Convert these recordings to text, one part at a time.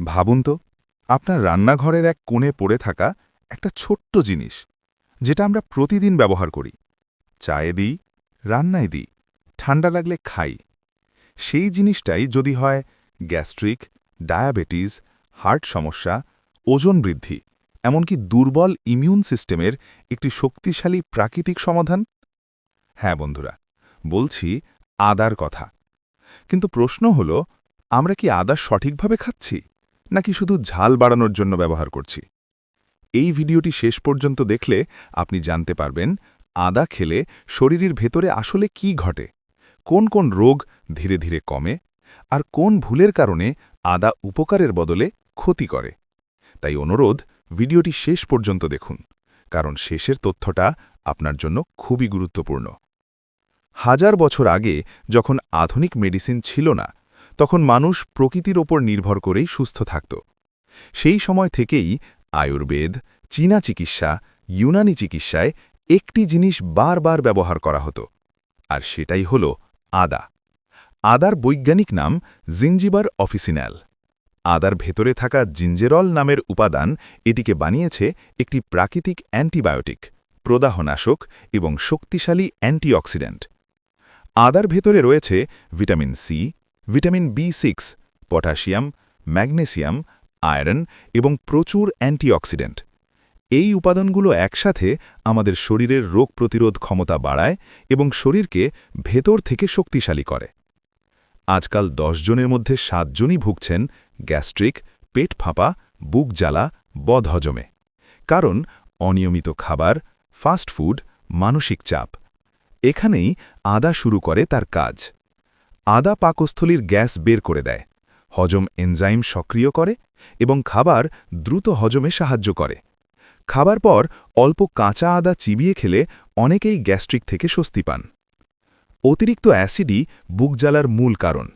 ভাবুন তো, আপনার রান্নাঘরের এক কোণে পড়ে থাকা একটা ছোট্ট জিনিস, যেটা আমরা প্রতিদিন ব্যবহার করি। চায়ে দিই, রান্নায় দিই, ঠান্ডা লাগলে খাই। সেই জিনিসটাই যদি হয় গ্যাস্ট্রিক, ডায়াবেটিস, হার্ট সমস্যা, ওজন বৃদ্ধি, এমনকি দুর্বল ইমিউন সিস্টেমের একটি শক্তিশালী প্রাকৃতিক সমাধান? হ্যাঁ বন্ধুরা, বলছি আদার কথা। কিন্তু প্রশ্ন হল, আমরা কি আদা সঠিকভাবে খাচ্ছি? নাকি শুধু ঝাল বাড়ানোর জন্য ব্যবহার করছি? এই ভিডিওটি শেষ পর্যন্ত দেখলে আপনি জানতে পারবেন আদা খেলে শরীরের ভেতরে আসলে কি ঘটে, কোন কোন রোগ ধীরে ধীরে কমে, আর কোন ভুলের কারণে আদা উপকারের বদলে ক্ষতি করে। তাই অনুরোধ, ভিডিওটি শেষ পর্যন্ত দেখুন, কারণ শেষের তথ্যটা আপনার জন্য খুবই গুরুত্বপূর্ণ। হাজার বছর আগে যখন আধুনিক মেডিসিন ছিল না তখন মানুষ প্রকৃতির ওপর নির্ভর করেই সুস্থ থাকত। সেই সময় থেকেই আয়ুর্বেদ, চীনা চিকিৎসা, ইউনানি চিকিৎসায় একটি জিনিস বারবার ব্যবহার করা হতো, আর সেটাই হল আদা। আদার বৈজ্ঞানিক নাম জিঞ্জিবার অফিসিন্যাল আদার ভেতরে থাকা জিঞ্জেরল নামের উপাদান এটিকে বানিয়েছে একটি প্রাকৃতিক অ্যান্টিবায়োটিক, প্রদাহনাশক এবং শক্তিশালী অ্যান্টিঅক্সিডেন্ট। আদার ভেতরে রয়েছে vitamin C vitamin B six potassium, magnesium, iron এবং প্রচুর অ্যান্টিঅক্সিডেন্ট। এই উপাদানগুলো একসাথে আমাদের শরীরের রোগ প্রতিরোধ ক্ষমতা বাড়ায় এবং শরীরকে ভেতর থেকে শক্তিশালী করে। আজকাল জনের মধ্যে সাতজনই ভুগছেন গ্যাস্ট্রিক, পেট ফাঁপা, বুক জ্বালা, বদহজমে। কারণ অনিয়মিত খাবার, ফাস্ট ফুড, মানসিক চাপ। এখানেই আদা শুরু করে তার কাজ। আদা পাকস্থলীর গ্যাস বের করে দেয়। হজম এনজাইম সক্রিয় করে এবং খাবার দ্রুত হজমে সাহায্য করে। খাবার পর অল্প কাঁচা আদা চিবিয়ে খেলে অনেকেই গ্যাস্ট্রিক থেকে স্বস্তি পান। অতিরিক্ত অ্যাসিডই বুকজ্বালার মূল কারণ।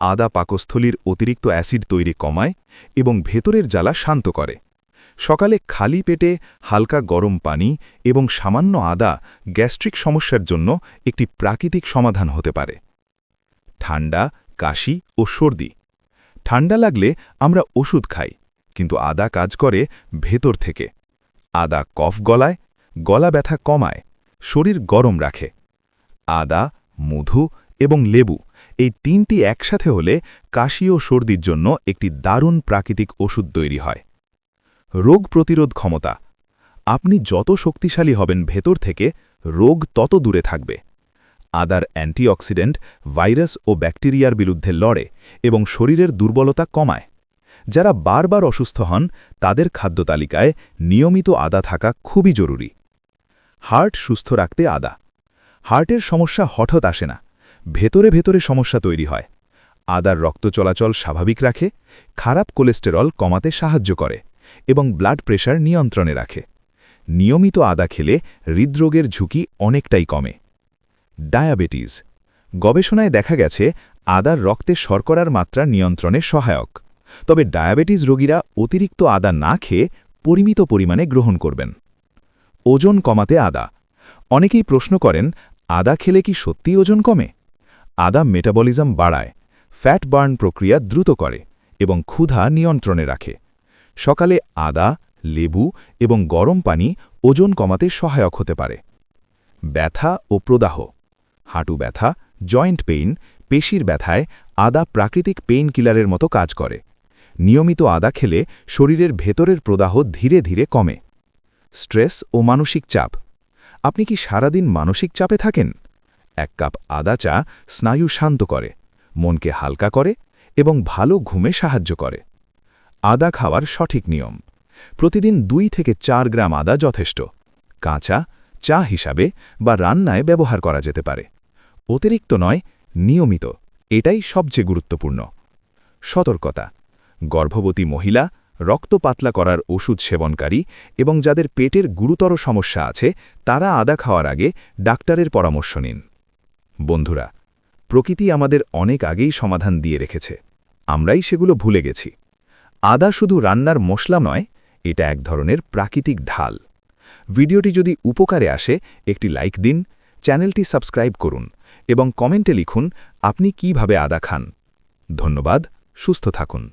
আদা পাকস্থলীর অতিরিক্ত অ্যাসিড তৈরি কমায় এবং ভেতরের জ্বালা শান্ত করে। সকালে খালি পেটে হালকা গরম পানি এবং সামান্য আদা গ্যাস্ট্রিক সমস্যার জন্য একটি প্রাকৃতিক সমাধান হতে পারে। ঠান্ডা, কাশি ও সর্দি। ঠান্ডা লাগলে আমরা ওষুধ খাই, কিন্তু আদা কাজ করে ভেতর থেকে। আদা কফ গলায়, গলা ব্যথা কমায়, শরীর গরম রাখে। আদা, মধু এবং লেবু এই তিনটি একসাথে হলে কাশি ও সর্দির জন্য একটি দারুণ প্রাকৃতিক ওষুধ তৈরি হয়। রোগ প্রতিরোধ ক্ষমতা। আপনি যত শক্তিশালী হবেন ভেতর থেকে, রোগ তত দূরে থাকবে। আদার অ্যান্টিঅক্সিডেন্ট, ভাইরাস ও ব্যাকটেরিয়ার বিরুদ্ধে লড়ে এবং শরীরের দুর্বলতা কমায়। যারা বারবার অসুস্থ হন, তাদের খাদ্য তালিকায় নিয়মিত আদা থাকা খুবই জরুরি। হার্ট সুস্থ রাখতে আদা। হার্টের সমস্যা হঠাৎ আসে না। ভেতরে ভেতরে সমস্যা তৈরি হয়। আদার রক্ত চলাচল স্বাভাবিক রাখে, খারাপ কোলেস্টেরল কমাতে সাহায্য করে এবং ব্লাড প্রেশার নিয়ন্ত্রণে রাখে। নিয়মিত আদা খেলে হৃদরোগের ঝুঁকি অনেকটাই কমে। ডায়াবেটিস। গবেষণায় দেখা গেছে, আদার রক্তে শর্করার মাত্রা নিয়ন্ত্রণে সহায়ক। তবে ডায়াবেটিস রোগীরা অতিরিক্ত আদা না খেয়ে পরিমিত পরিমাণে গ্রহণ করবেন। ওজন কমাতে আদা। অনেকেই প্রশ্ন করেন, আদা খেলে কি সত্যিই ওজন কমে? আদা মেটাবলিজম বাড়ায়, ফ্যাট বার্ন প্রক্রিয়া দ্রুত করে এবং ক্ষুধা নিয়ন্ত্রণে রাখে। সকালে আদা, লেবু এবং গরম পানি ওজন কমাতে সহায়ক হতে পারে। ব্যথা ও প্রদাহ। হাঁটু ব্যথা, জয়েন্ট পেইন, পেশির ব্যথায় আদা প্রাকৃতিক পেইন কিলারের মতো কাজ করে। নিয়মিত আদা খেলে শরীরের ভেতরের প্রদাহ ধীরে ধীরে কমে। স্ট্রেস ও মানসিক চাপ। আপনি কি সারাদিন মানসিক চাপে থাকেন? এক কাপ আদা চা স্নায়ু শান্ত করে, মনকে হালকা করে এবং ভালো ঘুমে সাহায্য করে। আদা খাওয়ার সঠিক নিয়ম। প্রতিদিন দুই থেকে চার গ্রাম আদা যথেষ্ট। কাঁচা চা হিসাবে বা রান্নায় ব্যবহার করা যেতে পারে। অতিরিক্ত নয়, নিয়মিত। এটাই সবচেয়ে গুরুত্বপূর্ণ। সতর্কতা। গর্ভবতী মহিলা রক্ত পাতলা করার ওষুধ সেবনকারী এবং যাদের পেটের গুরুতর সমস্যা আছে, তারা আদা খাওয়ার আগে ডাক্তারের পরামর্শ নিন। বন্ধুরা, প্রকৃতি আমাদের অনেক আগেই সমাধান দিয়ে রেখেছে। আমরাই সেগুলো ভুলে গেছি। আদা শুধু রান্নার মশলা নয়, এটা এক ধরনের প্রাকৃতিক ঢাল। ভিডিওটি যদি উপকারে আসে, একটি লাইক দিন, চ্যানেলটি সাবস্ক্রাইব করুন। এবং কমেন্টে লিখুন আপনি কীভাবে আদা খান। ধন্যবাদ সুস্থ থাকুন।